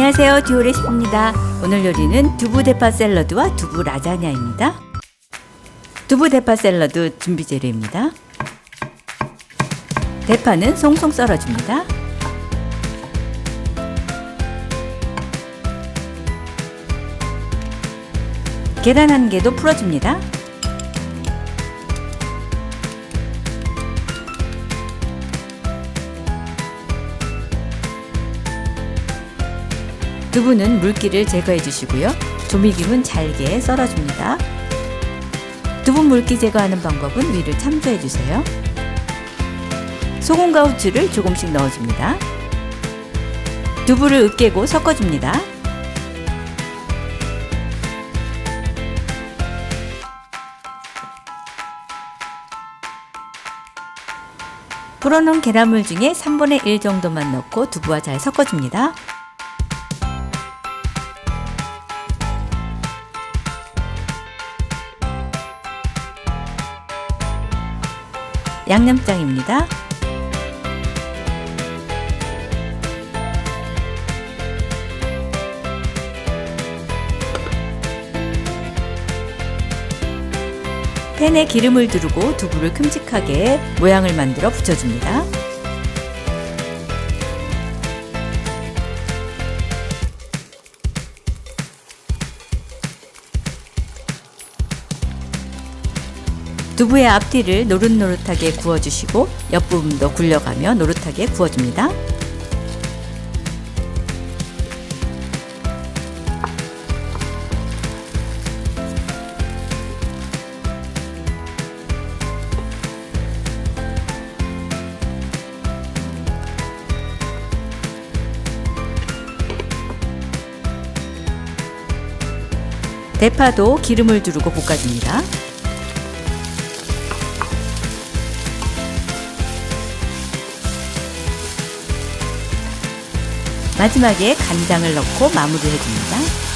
안녕하세요. 듀오 레시피입니다. 오늘 요리는 두부 대파 샐러드와 두부 라자냐입니다. 두부 대파 샐러드 준비 재료입니다. 대파는 송송 썰어줍니다. 계란 한 개도 풀어줍니다. 두부는 물기를 제거해 주시고요. 조미김은 잘게 썰어줍니다. 두부 물기 제거하는 방법은 위를 참조해 주세요. 소금과 후추를 조금씩 넣어줍니다. 두부를 으깨고 섞어줍니다. 불어놓은 계란물 중에 3분의 1 정도만 넣고 두부와 잘 섞어줍니다. 양념장입니다. 팬에 기름을 두르고 두부를 큼직하게 모양을 만들어 붙여줍니다. 두부의 앞뒤를 노릇노릇하게 구워주시고 옆부분도 굴려가며 노릇하게 구워줍니다. 대파도 기름을 두르고 볶아줍니다. 마지막에 간장을 넣고 마무리를 해줍니다.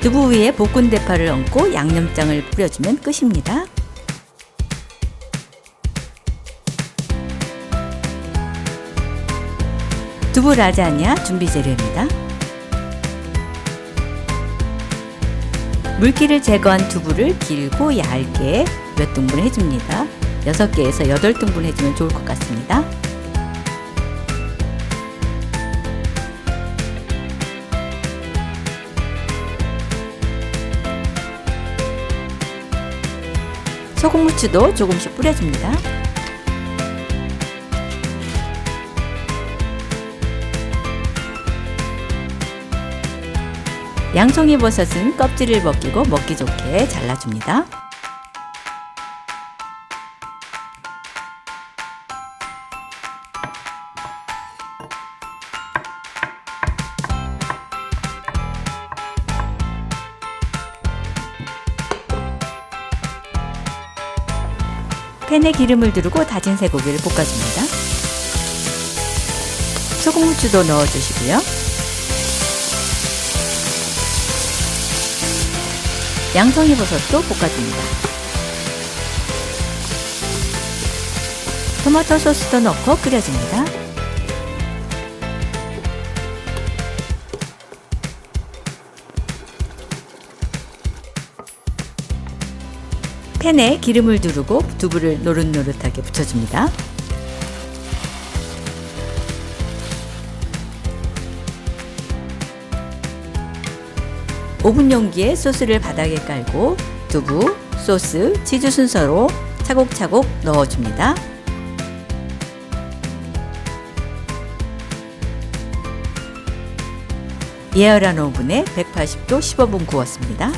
두부 위에 볶은 대파를 얹고 양념장을 뿌려주면 끝입니다. 두부 라자냐 준비 재료입니다. 물기를 제거한 두부를 길고 얇게 몇 등분 해줍니다. 6개에서 8등분 해주면 좋을 것 같습니다. 소금 후추도 조금씩 뿌려줍니다. 양송이 버섯은 껍질을 벗기고 먹기 좋게 잘라줍니다. 팬에 기름을 두르고 다진 쇠고기를 볶아줍니다. 소금 후추도 넣어주시고요. 양송이 버섯도 볶아줍니다. 토마토 소스도 넣고 끓여줍니다. 팬에 기름을 두르고 두부를 노릇노릇하게 붙여줍니다. 오븐 용기에 소스를 바닥에 깔고 두부, 소스, 치즈 순서로 차곡차곡 넣어줍니다. 예열한 오븐에 180도 15분 구웠습니다.